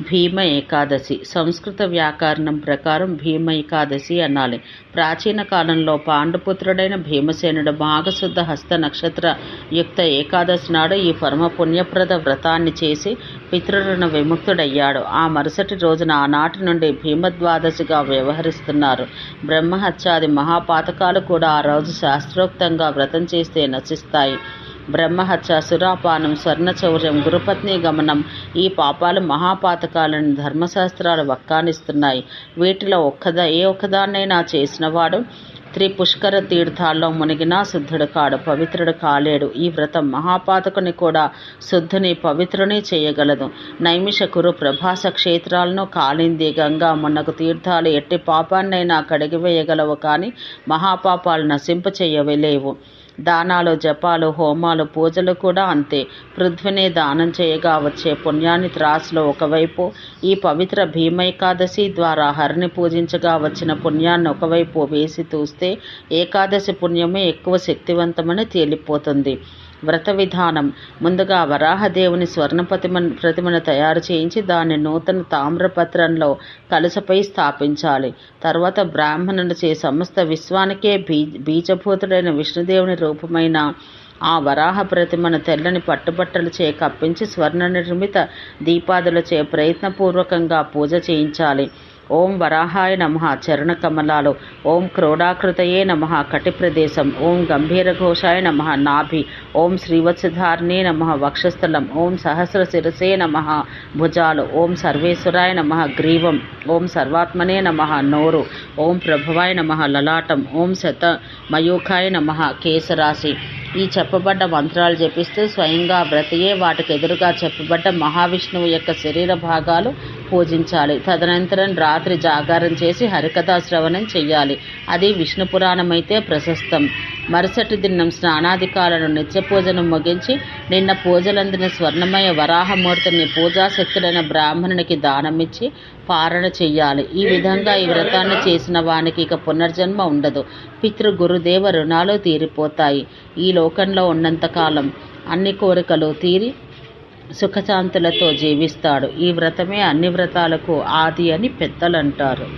భీమ ఏకాదశి. సంస్కృత వ్యాకరణం ప్రకారం భీమ ఏకాదశి అనాలి. ప్రాచీన కాలంలో పాండుపుత్రుడైన భీమసేనుడు మాఘశుద్ధ హస్త నక్షత్ర యుక్త ఏకాదశి నాడు ఈ పరమ పుణ్యప్రద వ్రతాన్ని చేసి పితృరుణ విముక్తుడయ్యాడు. ఆ మరుసటి రోజున ఆనాటి నుండి భీమద్వాదశిగా వ్యవహరిస్తున్నారు. బ్రహ్మహత్యాది మహాపాతకాలు కూడా ఆ రోజు శాస్త్రోక్తంగా వ్రతం చేస్తే నశిస్తాయి. బ్రహ్మహత్య సురాపానం స్వర్ణచౌర్యం గురుపత్ని గమనం ఈ పాపాలు మహాపాతకాలను ధర్మశాస్త్రాలు వక్కానిస్తున్నాయి. వీటిలో ఒక్కదా ఏ ఒక్కదాన్నైనా చేసినవాడు త్రి పుష్కర తీర్థాల్లో మునిగినా శుద్ధుడు కాడు పవిత్రుడు కాలేడు. ఈ వ్రతం మహాపాతకుని కూడా శుద్ధుని పవిత్రుని చేయగలదు. నైమిషకురు ప్రభాస క్షేత్రాలను కాలింది గంగా మున్నకు తీర్థాలు ఎట్టి పాపాన్నైనా కడిగివేయగలవు కానీ మహాపాపాలు నశింపచేయవలేవు దానాలు జపాలు హోమాలు పూజలు కూడా అంతే. పృథ్వీని దానం చేయగా వచ్చే పుణ్యాన్ని త్రాసులో ఒకవైపు ఈ పవిత్ర భీమైకాదశి ద్వారా హరిని పూజించగా వచ్చిన పుణ్యాన్ని ఒకవైపు వేసి చూస్తే ఏకాదశి పుణ్యమే ఎక్కువ శక్తివంతమని తేలిపోతుంది. వ్రత విధానం. ముందుగా వరాహదేవుని స్వర్ణ ప్రతిమ ప్రతిమను తయారు చేయించి దాన్ని నూతన తామ్రపత్రంలో కలుసపై స్థాపించాలి. తర్వాత బ్రాహ్మణులచే సమస్త విశ్వానికే బీ బీజభూతుడైన విష్ణుదేవుని రూపమైన ఆ వరాహ ప్రతిమను తెల్లని పట్టుబట్టలచే కప్పించి స్వర్ణ నిర్మిత దీపాదులచే ప్రయత్నపూర్వకంగా పూజ చేయించాలి. ఓం వరాహాయ నమ. చరణకమలాలు. ఓం క్రోడాకృతయే నమ. కటి ప్రదేశం ఓం గంభీరఘోషాయ నమ. నాభి. ఓం శ్రీవత్సధారిణే నమ. వక్షస్థలం. ఓం సహస్ర శిరసే నమ. భుజాలు. ఓం సర్వేశ్వరాయ నమ. గ్రీవం. ఓం సర్వాత్మనే నమ. నోరు. ఓం ప్రభువాయ నమ. లలాటం. ఓం శత మయూఖాయ నమ. కేశరాశి. ఈ చెప్పబడ్డ మంత్రాలు జపిస్తూ స్వయంగా వ్రతయే వాటికి ఎదురుగా చెప్పబడ్డ మహావిష్ణువు యొక్క శరీర భాగాలు పూజించాలి. తదనంతరం రాత్రి జాగారం చేసి హరికథా శ్రవణం చెయ్యాలి. అది విష్ణు పురాణం అయితే ప్రశస్తం. మరుసటి దినం స్నానాధికాలను నిత్య పూజను ముగించి నిన్న పూజలందిన స్వర్ణమయ వరాహమూర్తిని పూజాశక్తులైన బ్రాహ్మణునికి దానమిచ్చి పారణ చెయ్యాలి. ఈ విధంగా ఈ వ్రతాన్ని చేసిన వానికి ఇక పునర్జన్మ ఉండదు. పితృ గురుదేవ రుణాలు తీరిపోతాయి. ఈ లోకంలో ఉన్నంతకాలం అన్ని కోరికలు తీరి సుఖశాంతులతో జీవిస్తాడు. ఈ వ్రతమే అన్ని వ్రతాలకు ఆది అని పెద్దలు అంటారు